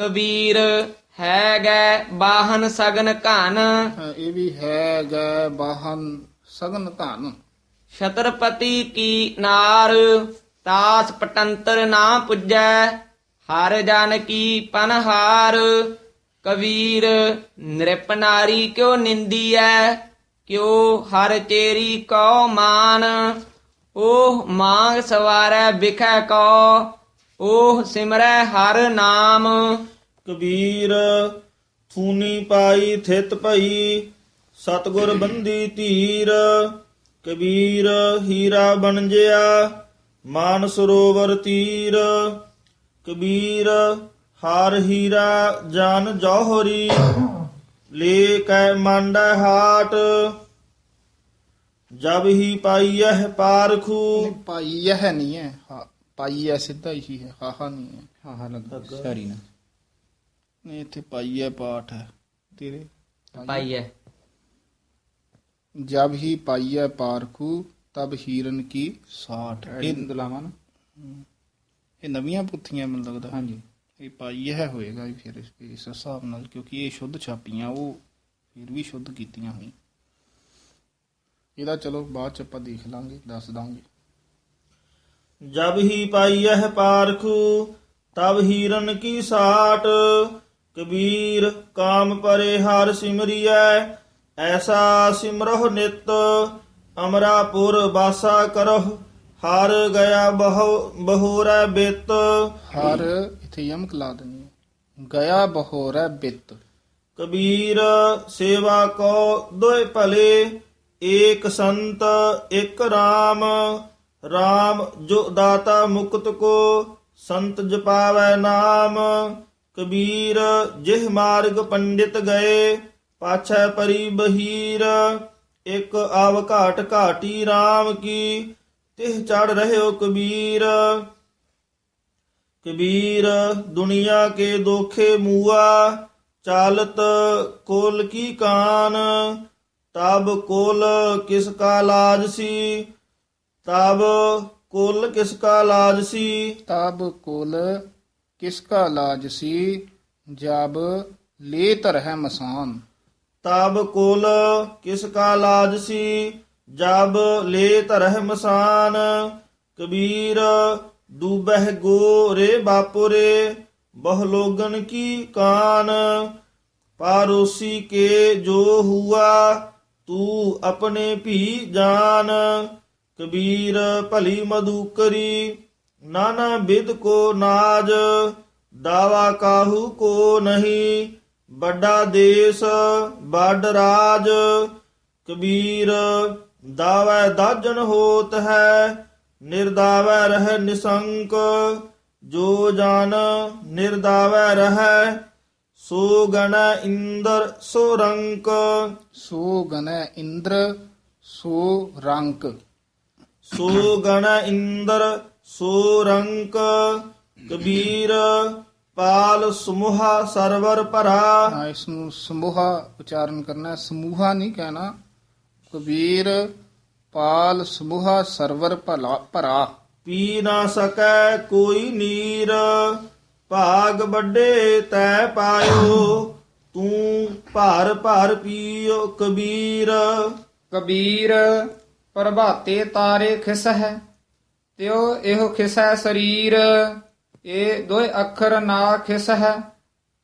ਕਬੀਰ ਹੈ ਗੈ ਬਾਹਨ ਸਗਨ ਘਨ। ਹਾਂ, ਇਹ ਵੀ ਹੈ ਗੈ ਬਾਹਨ ਸਗਨ ਧਨ। ਛਤਰਪਤੀ ਕੀ ਨਾਰ ਤਾਸ ਪਟੰਤਰ ਨਾ ਪੁੱਜੈ ਹਰ ਜਨ ਕੀ ਪਨਹਾਰ। ਕਬੀਰ ਨ੍ਰਿਪ ਨਾਰੀ ਕਿਉ ਨਿੰਦੀਐ ਕਿਉ ਹਰ ਤੇਰੀ ਕਉ ਮਾਨ। ਉਹ ਮਾਂਗ ਸਵਾਰੈ ਬਿਖੈ ਕੋ ਉਹ ਸਿਮਰੈ ਹਰ ਨਾਮ। ਕਬੀਰ ਥੂਨੀ ਪਾਈ ਥਿਤ ਭਈ ਸਤਗੁਰ ਬੰਦੀ ਧੀਰ। ਕਬੀਰ ਹੀਰਾ ਬਣਜਿਆ ਮਾਨ ਸਰੋਵਰ ਤੀਰ। ਕਬੀਰ ਹਾਰ ਹੀਰਾ ਜਾਨ ਜੋਹਰੀ ਲੈ ਕੈ ਮੰਡੈ ਹਾਟ। ਜਬ ਹੀ ਪਾਈਐ ਪਾਰਖੂ ਪਾਈ ਇਹ ਨਹੀਂ ਹੈ ਹਾਂ, ਪਾਈ ਹੈ ਸਿੱਧਾ ਹੀ ਹੈ। ਹਾਹਾ ਨਹੀਂ ਹੈ। ਹਾਹਾ ਲੱਗਾ ਸਾਰੀ ਨਾ। ਨਹੀਂ ਇੱਥੇ ਪਾਈ ਹੈ ਪਾਠ ਹੈ ਤੇਰੇ ਪਾਈਐ ਜਬ ਹੀ ਪਾਈ ਹੈ ਪਾਰਖੂ ਤਬ ਹੀਰਨ ਕੀ ਸਾਠ ਇਹ ਦੁਲਾਵਾਂ ਨਾ। ਇਹ ਨਵੀਆਂ ਪੁੱਥੀਆਂ ਮੈਨੂੰ ਲੱਗਦਾ। ਹਾਂਜੀ। ਇਹ ਪਾਈ ਹੈ ਹੋਏਗਾ ਹੀ ਫਿਰ ਇਸ ਇਸ ਹਿਸਾਬ ਨਾਲ ਕਿਉਂਕਿ ਇਹ ਸ਼ੁੱਧ ਛਾਪੀਆਂ ਉਹ ਫਿਰ ਵੀ ਸ਼ੁੱਧ ਕੀਤੀਆਂ ਹੋਈ ਇਹਦਾ ਚਲੋ ਬਾਅਦ ਚ ਆਪਾਂ ਦੇਖ ਲਾਂਗੇ ਦੱਸ ਦਾਂਗੇ। ਜਬ ਹੀ ਪਾਈਐ ਪਾਰਖੂ ਤਬ ਹੀਰਨ ਕੀ ਸਾਟ? ਕਬੀਰ ਕਾਮ ਪਰੇ ਹਰ ਸਿਮਰਿਐ ਐਸਾ ਸਿਮਰਹੁ ਨਿਤ ਅਮਰਾਪੁਰ ਵਾਸਾ ਕਰਹੁ ਹਰ ਗਿਆ ਬਹੁ ਬਹੁਰੈ ਬਿਤ। ਹਰ ਇਥੇ ਯਮਕ ਲਾ ਹੈ। ਗਿਆ ਬਹੋਰੈ ਬਿਤ। ਕਬੀਰ ਸੇਵਾ ਕੋ ਦੋਇ ਭਲੇ ਏਕ ਸੰਤ ਇੱਕ RAM RAM ਜੋ ਦਾਤਾ ਮੁਕਤ ਕੋ, ਸੰਤ ਜਪਾਵੈ ਨਾਮ। ਕਬੀਰ ਜਿਹ ਮਾਰਗ ਪੰਡਿਤ ਗਏ, ਪਾਛੈ ਪਰੀ ਬਹੀਰ। ਇੱਕ ਆਵ ਘਾਟ ਘਾਟੀ RAM ਕੀ, ਤਿਹ ਚੜ ਰਹਿਓ ਕਬੀਰ। ਕਬੀਰ, ਦੁਨੀਆ ਕੇ ਦੋਖੇ ਮੂਆ, ਚਾਲਤ ਕੋਲ ਕੀ ਕਾਨ। ਤਬ ਕੋਲ ਕਿਸ ਕਾ ਲਾਜ ਸੀ ਤਬ ਕੋਲ ਕਿਸ ਕਾ ਲਾਜ ਸੀ? ਤਬ ਕੁਲ ਕਿਸ ਕਾ ਲਾਜ ਸੀ? ਜਬ ਲੈ ਤਰਹਿ ਮਸਾਨ। ਤਬ ਕੋਲ ਕਿਸ ਕਾ ਲਾਜ ਸੀ? ਜਬ ਲੈ ਤਰਹਿ ਮਸਾਨ। ਕਬੀਰ ਡੂਬਹਿ ਗੋ ਰੇ ਬਾਪੁਰੇ ਬਹੁ ਲੋਗਨ ਕੀ ਕਾਨ? ਪਾਰੋਸੀ ਕੇ ਜੋ ਹੁਆ ਤੂੰ ਆਪਣੇ ਭੀ ਜਾਨ। ਕਬੀਰ ਭਲੀ ਮਧੂਕਰੀ ਨਾਨਾ ਬਿਦ ਕੋ ਨਾਜ ਦਾਵਾ ਕਾਹੂ ਕੋ ਨਹੀਂ ਵੱਡਾ ਦੇਸ ਵੱਡ ਰਾਜ ਕਬੀਰ ਦਾਵੈ ਦਾਜਨ ਹੋਤ ਹੈ ਨਿਰਦਾਵੈ ਰਹਿ ਨਿਸੰਕ ਜੋ ਜਨ ਨਿਰਦਾਵੈ ਰਹਿ ਸੋ ਗਣ ਇੰਦਰ ਸੋ ਰੰਕ ਸੋ ਗਨੈ ਇੰਦਰ ਸੋ ਰੰਕ ਸੋ ਗਣ ਇੰਦਰ ਸੋ ਰੰਕ ਕਬੀਰ ਪਾਲ ਸਮੂਹਾ ਸਰਵਰ ਭਰਾ। ਹਾਂ ਇਸ ਨੂੰ ਸਮੂਹਾ ਉਚਾਰਨ ਕਰਨਾ ਹੈ, ਸਮੂਹਾ ਨਹੀਂ ਕਹਿਣਾ। ਕਬੀਰ ਪਾਲ ਸਮੂਹਾ ਸਰਵਰ ਭਲਾ ਭਰਾ। ਪੀ ਨਾ ਸਕੈ ਕੋਈ ਨੀਰ। ਭਾਗ ਵੱਡੇ ਤੈ ਪਾਇਓ। ਤੂੰ ਭਰ ਭਰ ਪੀਓ ਕਬੀਰ। ਕਬੀਰ ਪ੍ਰਭਾਤੇ ਤਾਰੇ ਖਿਸ ਹੈ ਤਿਉ ਇਹੋ ਖਿਸੈ ਸਰੀਰ ਇਹ ਦੋਏ ਅੱਖਰ ਨਾ ਖਿਸ ਹੈ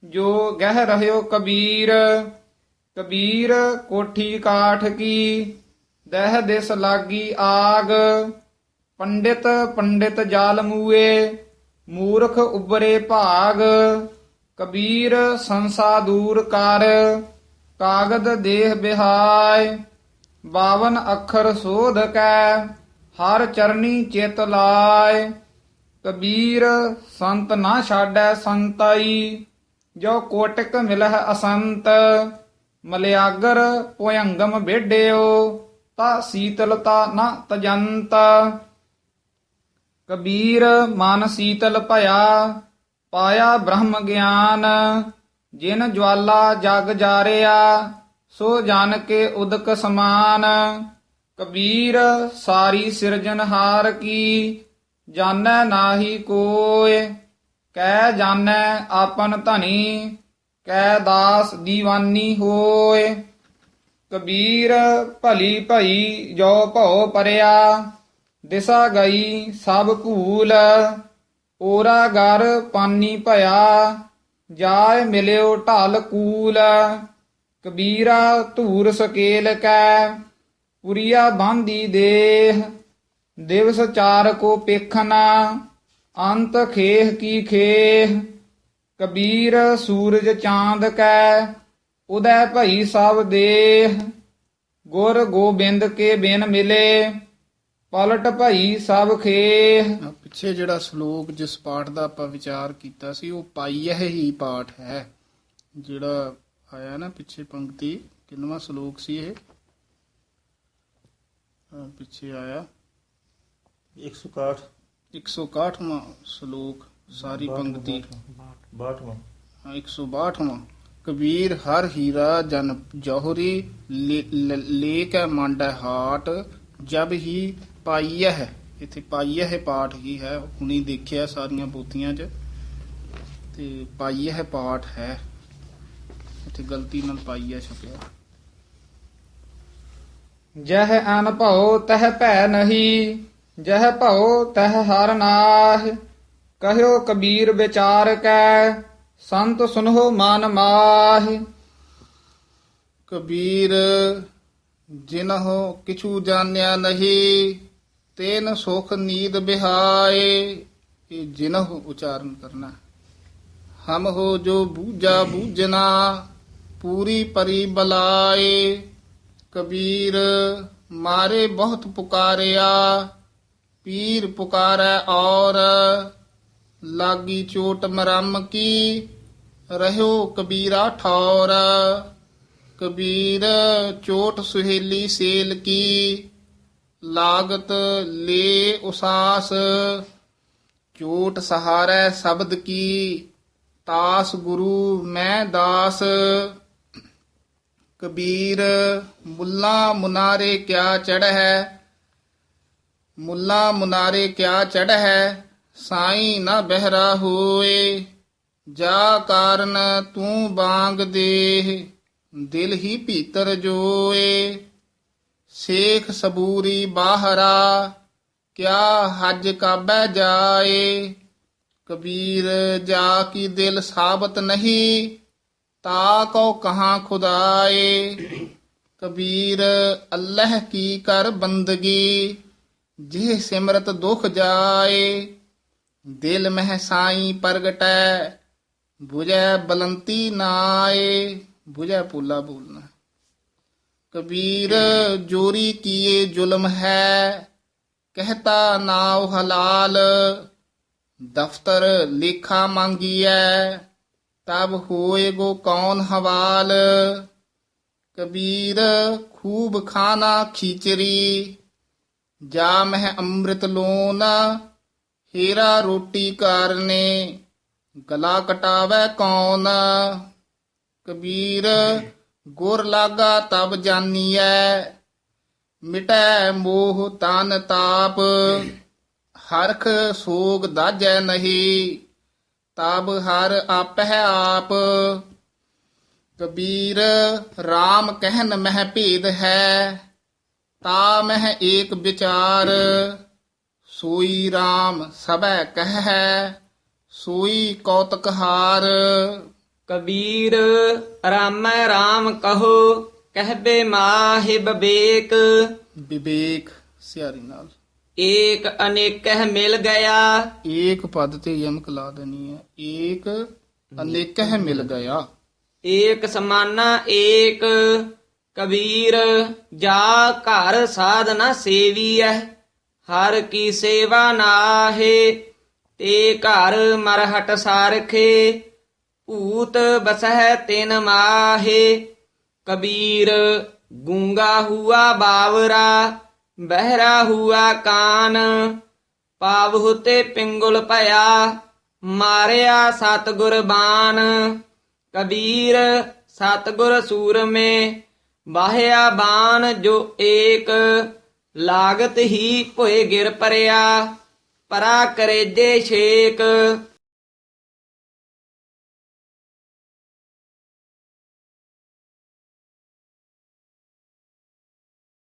ਜੋ ਗਹਿ ਰਹਿਓ ਕਬੀਰ ਕਬੀਰ ਕੋਠੀ ਕਾਠ ਕੀ, ਦਹਿ ਦਿਸ ਲਾਗੀ ਆਗ, ਪੰਡਿਤ ਪੰਡਿਤ ਜਾਲ ਮੂਏ, ਮੂਰਖ ਉਬਰੇ ਭਾਗ, ਕਬੀਰ ਸੰਸਾ ਦੂਰ ਕਰ, ਕਾਗਦ ਦੇਹ ਬਿਹਾਇ ਬਾਵਨ ਅੱਖਰ ਸੋਧ ਕੈ ਹਰ ਚਰਨੀ ਚਿਤ ਲਾਇ। ਕਬੀਰ, ਸੰਤ ਨਾ ਛਾੜੈ ਸੰਤਾਈ, ਜੋ ਕੋਟਿਕ ਮਿਲਹਿ ਅਸੰਤ। ਮਲਿਆਗਰ, ਭੁਯੰਗਮ ਬੇਡਿਓ ਤਾ ਸੀਤਲਤਾ ਨਾ ਤਜੰਤ। ਕਬੀਰ, ਮਨ ਸੀਤਲ ਭਇਆ, ਪਾਇਆ ਬ੍ਰਹਮ ਗਿਆਨ। ਜਿਨ ਜਵਾਲਾ ਜਗ ਜਾਰਿਆ ਸੋ ਜਨ ਕੇ ਉਦਕ ਸਮਾਨ, ਕਬੀਰ ਸਾਰੀ ਸਿਰਜਨਹਾਰ ਕੀ, ਜਾਣੈ ਨਾਹੀ ਕੋਇ, ਕਹਿ ਜਾਣੈ ਆਪਨ ਧਨੀ ਕੈ ਦਾਸ ਦੀਵਾਨੀ ਹੋਏ ਕਬੀਰ ਭਲੀ ਭਈ ਜੋ ਭਉ ਪਰਿਆ, ਦਿਸਾ ਗਈ ਸਭ ਭੂਲ। ਓਰਾ ਗਰ ਪਾਨੀ ਭਇਆ, ਜਾਇ ਮਿਲਿਓ ਢਲ ਕੂਲ। ਕਬੀਰਾ ਧੂਰ ਸਕੇਲ ਕੈ, ਪੁਰੀਆ ਬਾਂਦੀ ਦੇਹ, ਦਿਵਸ ਚਾਰ ਕੋ ਪੇਖਨਾ, ਅੰਤ ਖੇਹ ਕੀ ਖੇਹ, ਕਬੀਰ ਸੂਰਜ ਚਾਂਦ ਕੈ, ਉਦੈ ਭਈ ਸਭ ਦੇਹ, ਗੁਰ ਗੋਬਿੰਦ ਕੇ ਬਿਨ ਮਿਲੇ, ਪਲਟ ਭਈ ਸਭ ਖੇਹ। ਪਿੱਛੇ ਜਿਹੜਾ ਸ਼ਲੋਕ ਜਿਸ ਪਾਠ ਦਾ ਆਪਾਂ ਵਿਚਾਰ ਕੀਤਾ ਸੀ, ਉਹ ਪਾਈਐ ਹੀ ਪਾਠ ਹੈ, ਜਿਹੜਾ ਆਇਆ ਨਾ ਪਿੱਛੇ ਪੰਕਤੀ ਕਿੰਨਵਾਂ ਸ਼ਲੋਕ ਸੀ ਇਹ? ਪਿੱਛੇ ਆਇਆ। 161 161ਵਾਂ ਸ਼ਲੋਕ ਸਾਰੀ ਪੰਕਤੀ। 62ਵਾਂ ਹਾਂ 162ਵਾਂ ਕਬੀਰ ਹਰ ਹੀਰਾ ਜਨ ਜੋਹਰੀ ਲੇ ਕੈ ਮੰਡੈ ਹਾਟ ਜਬ ਹੀ ਪਾਈਐ ਹੈ। ਇੱਥੇ ਪਾਈਐ ਹੈ ਪਾਠ ਹੀ ਹੈ। ਹੁਣੀ ਦੇਖਿਆ ਸਾਰੀਆਂ ਪੋਥੀਆਂ 'ਚ। ਤੇ ਪਾਈਐ ਹੈ ਪਾਠ ਹੈ। ਇੱਥੇ ਗਲਤੀ ਨਾਲ ਪਾਈਐ ਛਪਿਆ। ਜਹ ਅਨ ਭਉ ਤਹ ਭੈ ਨਹੀਂ ਜਹ ਭਉ ਤਹ ਹਰ ਨਾਹ। ਕਹਿਓ ਕਬੀਰ ਵਿਚਾਰ ਕੈ ਸੰਤ ਸੁਨਹੁ ਮਨ ਮਾਹਿ। ਕਬੀਰ ਜਿਨਹੁ ਕਿਛੂ ਜਾਣਿਆ ਨਹੀਂ ਤੈਨ ਸੁਖ ਨੀਂਦ ਬਿਹਾਏ ਇਹ ਜਿਨਹੁ ਉਚਾਰਨ ਕਰਨਾ। ਹਮ ਹੋ ਜੋ ਬੂਝਾ ਬੂਝਨਾ ਪੂਰੀ ਪਰੀ ਬਲਾਏ। ਕਬੀਰ, ਮਾਰੇ ਬਹੁਤ ਪੁਕਾਰਿਆ, ਪੀਰ ਪੁਕਾਰੈ ਔਰ, ਲਾਗੀ ਚੋਟ ਮਰਮ ਕੀ, ਰਹਿਓ ਕਬੀਰਾ ਠੌਰ। ਕਬੀਰ, ਚੋਟ ਸੁਹੇਲੀ ਸੇਲ ਕੀ, ਲਾਗਤ ਲੇ ਉਸਾਸ। ਚੋਟ ਸਹਾਰੈ ਸ਼ਬਦ ਕੀ, ਤਾਸ ਗੁਰੂ ਮੈਂ ਦਾਸ। ਕਬੀਰ ਮੁੱਲਾ ਮੁਨਾਰੇ ਕਿਆ ਚੜ੍ਹੈ? ਮੁੱਲਾ ਮੁਨਾਰੇ ਕਿਆ ਚੜ੍ਹੈ? ਸਾਈ ਨਾ ਬਹਿਰਾ ਹੋਏ। ਜਾ ਕਾਰਨ ਤੂੰ ਬਾਂਗ ਦੇ ਦਿਲ ਹੀ ਭੀਤਰ ਜੋਏ। ਸੇਖ ਸਬੂਰੀ ਬਾਹਰਾ, ਕਿਆ ਹੱਜ ਕਾਬੈ ਜਾਏ? ਕਬੀਰ ਜਾ ਕੀ ਦਿਲ ਸਾਬਤ ਨਹੀਂ ਤਾ ਕੋ ਕਹਾਂ ਖੁਦਾਏ? ਕਬੀਰ, ਅੱਲਾਹ ਕੀ ਕਰ ਬੰਦਗੀ? ਜੇ ਸਿਮਰਤ ਦੁਖ ਜਾਏ, ਦਿਲ ਮਹਿ ਸਾਈ ਪ੍ਰਗਟੈ 부ਜੈ ਬਲੰਤੀ ਨਾਏ। 부ਜੈ ਪੂਲਾ ਬੋਲਣਾ। ਕਬੀਰ, ਜੋਰੀ ਕੀਏ ਜ਼ੁਲਮ ਹੈ, ਕਹਤਾ ਨਾਉ ਹਲਾਲ। ਦਫਤਰ ਲੇਖਾ ਮੰਗੀਐ ਤਬ ਹੋਏ ਗੋ ਕੌਣ ਹਵਾਲ? ਕਬੀਰ ਖੂਬ ਖਾਨਾ ਖੀਚਰੀ। ਜਾ ਮਹਿ ਅੰਮ੍ਰਿਤ ਲੋਨ, ਹੀਰਾ ਰੋਟੀ ਕਾਰਨੇ। ਗਲਾ ਕਟਾਵੇ ਕੌਣ? ਕਬੀਰ, ਗੁਰ ਲਾਗਾ ਤਬ ਜਾਨੀਐ। ਮਿਟੈ ਮੋਹ ਤਨ ਤਾਪ, ਹਰਖ ਸੋਗ ਦਾਜੈ ਨਹੀਂ। ਤਬ ਹਰ ਆਪਹਿ ਆਪ। ਕਬੀਰ RAM ਕਹਿਨ ਮਹਿ ਭੇਦ ਹੈ ਤਾ ਮਹਿ ਏਕ ਵਿਚਾਰ। ਸੋਈ RAM ਸਭੈ ਕਹਿ ਸੋਈ ਕੌਤਕ ਹਾਰ ਕਬੀਰ ਰਾਮੈ ਰਾਮ ਕਹੋ ਕਹਬੇ ਮਾਹਿ ਬਬੇਕ। ਵਿਵੇਕ ਸਿਆਰੀ ਨਾਲ। ਏਕ ਅਨੇਕਹ ਮਿਲ ਗਿਆ। ਏਕ ਪਦ ਤੇ ਯਮਕ ਲਾ ਦੇਣੀ ਹੈ। ਏਕ ਅਨੇਕ ਹੈ ਮਿਲ ਗਿਆ। ਏਕ ਸਮਾਨਾ ਏਕ ਕਬੀਰ ਜਾ ਘਰ ਸਾਧਨਾ ਸੇਵੀਐ। ਹਰ ਕੀ ਸੇਵਾ ਨਾਹੇ ਤੇ ਘਰ ਮਰਹਟ ਸਾਰਖੇ। ਭੂਤ ਬਸਹਿ ਤਿਨ ਮਾਹੇ ਕਬੀਰ ਗੂੰਗਾ ਹੁਆ ਬਾਵਰਾ। ਬਹਿਰਾ ਹੁਆ ਕਾਨ, ਪਾਵਹੁ ਤੇ ਪਿੰਗੁਲ ਭਇਆ, ਮਾਰਿਆ ਸਤਗੁਰ ਬਾਣ ਕਬੀਰ ਸਤਗੁਰ ਸੂਰਮੇ ਬਾਹਿਆ ਬਾਣ ਜੋ ਏਕ, ਲਾਗਤ ਹੀ ਭੋਏ ਗਿਰ ਪਰਿਆ, ਪਰਾ ਕਰੇਜੇ ਛੇਕ।